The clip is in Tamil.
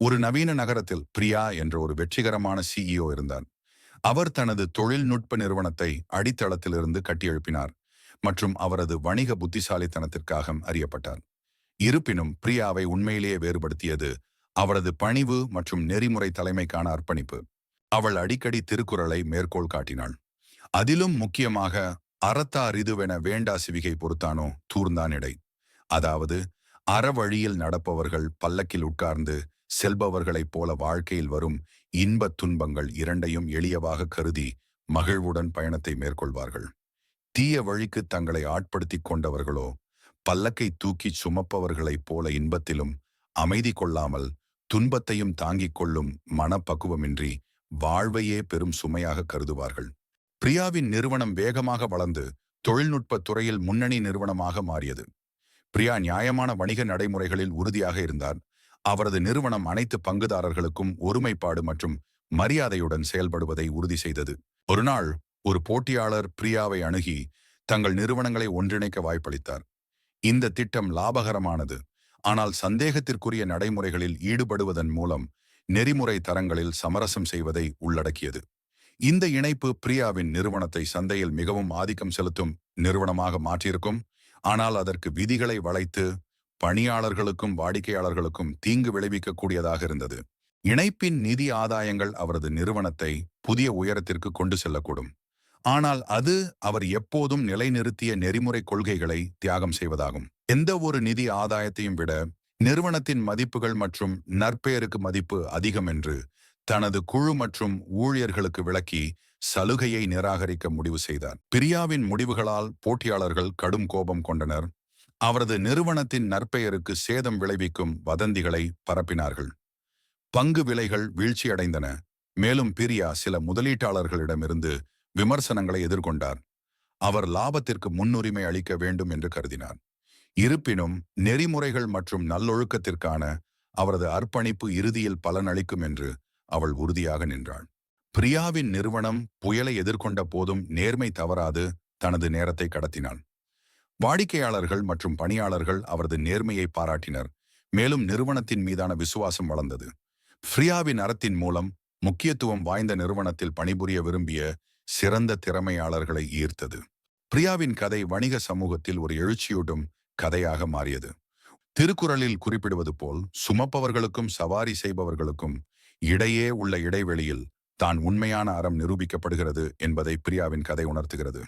ஒரு நவீன நகரத்தில் பிரியா என்ற ஒரு வெற்றிகரமான சிஇஓ இருந்தார். அவர் தனது தொழில்நுட்ப நிறுவனத்தை அடித்தளத்திலிருந்து கட்டியெழுப்பினார் மற்றும் அவரது வணிக புத்திசாலித்தனத்திற்காக அறியப்பட்டார். இருப்பினும் பிரியாவை உண்மையிலேயே வேறுபடுத்தியது அவரது பணிவு மற்றும் நெறிமுறை தலைமைக்கான அர்ப்பணிப்பு. அவள் அடிக்கடி திருக்குறளை மேற்கோள் காட்டினாள். அதிலும் முக்கியமாக அறத்தா ரிதுவென வேண்டா சிவிகை பொறுத்தானோ தூர்ந்தான் இடை அதாவது அறவழியில் நடப்பவர்கள் பல்லக்கில் உட்கார்ந்து செல்பவர்களைப் போல வாழ்க்கையில் வரும் இன்பத் துன்பங்கள் இரண்டையும் எளியவாக கருதி மகிழ்வுடன் பயணத்தை மேற்கொள்வார்கள். தீய வழிக்கு தங்களை ஆட்படுத்திக் கொண்டவர்களோ பல்லக்கை தூக்கி சுமப்பவர்களைப் போல இன்பத்திலும் அமைதி கொள்ளாமல் துன்பத்தையும் தாங்கிக் கொள்ளும் மனப்பக்குவமின்றி வாழ்வையே பெரும் சுமையாக கருதுவார்கள். பிரியாவின் நிறுவனம் வேகமாக வளர்ந்து தொழில்நுட்பத் துறையில் முன்னணி நிறுவனமாக மாறியது. பிரியா நியாயமான வணிக நடைமுறைகளில் உறுதியாக இருந்தார். அவரது நிறுவனம் அனைத்து பங்குதாரர்களுக்கும் ஒருமைப்பாடு மற்றும் மரியாதையுடன் செயல்படுவதை உறுதி செய்தது. ஒருநாள் ஒரு போட்டியாளர் பிரியாவை அணுகி தங்கள் நிறுவனங்களை ஒன்றிணைக்க வாய்ப்பளித்தார். இந்த திட்டம் லாபகரமானது. ஆனால் சந்தேகத்திற்குரிய நடைமுறைகளில் ஈடுபடுவதன் மூலம் நெறிமுறை தரங்களில் சமரசம் செய்வதை உள்ளடக்கியது. இந்த இணைப்பு பிரியாவின் நிறுவனத்தை சந்தையில் மிகவும் ஆதிக்கம் செலுத்தும் நிறுவனமாக மாற்றியிருக்கும். ஆனால் அதற்கு விதிகளை வளைத்து பணியாளர்களுக்கும் வாடிக்கையாளர்களுக்கும் தீங்கு விளைவிக்கக்கூடியதாக இருந்தது. இணைப்பின் நிதி ஆதாயங்கள் அவரது நிறுவனத்தை புதிய உயரத்திற்கு கொண்டு செல்லக்கூடும். ஆனால் அது அவர் எப்போதும் நிலைநிறுத்திய நெறிமுறை கொள்கைகளை தியாகம் செய்வதாகும். எந்த ஒரு நிதி ஆதாயத்தையும் விட நிறுவனத்தின் மதிப்புகள் மற்றும் நற்பெயருக்கு மதிப்பு அதிகம் என்று தனது குழு மற்றும் ஊழியர்களுக்கு விளக்கி சலுகையை நிராகரிக்க முடிவு செய்தார். பிரியாவின் முடிவுகளால் போட்டியாளர்கள் கடும் கோபம் கொண்டனர். அவரது நிறுவனத்தின் நற்பெயருக்கு சேதம் விளைவிக்கும் வதந்திகளை பரப்பினார்கள். பங்கு விலைகள் வீழ்ச்சியடைந்தன. மேலும் பிரியா சில முதலீட்டாளர்களிடமிருந்து விமர்சனங்களை எதிர்கொண்டார். அவர் லாபத்திற்கு முன்னுரிமை அளிக்க வேண்டும் என்று கருதினார். இருப்பினும் நெறிமுறைகள் மற்றும் நல்லொழுக்கத்திற்கான அவரது அர்ப்பணிப்பு இறுதியில் பலனளிக்கும் என்று அவள் உறுதியாக நின்றாள். பிரியாவின் நிறுவனம் புயலை எதிர்கொண்ட போதும் நேர்மை தவறாது தனது நேரத்தை கடத்தினாள். வாடிக்கையாளர்கள் மற்றும் பணியாளர்கள் அவரது நேர்மையை பாராட்டினர். மேலும் நிறுவனத்தின் மீதான விசுவாசம் வளர்ந்தது. ஃப்ரியாவின் அறத்தின் மூலம் முக்கியத்துவம் வாய்ந்த நிறுவனத்தில் பணிபுரிய விரும்பிய சிறந்த திறமையாளர்களை ஈர்த்தது. பிரியாவின் கதை வணிக சமூகத்தில் ஒரு எழுச்சியூட்டும் கதையாக மாறியது. திருக்குறளில் குறிப்பிடுவது போல் சுமப்பவர்களுக்கும் சவாரி செய்பவர்களுக்கும் இடையே உள்ள இடைவெளியில் தான் உண்மையான அறம் நிரூபிக்கப்படுகிறது என்பதை பிரியாவின் கதை உணர்த்துகிறது.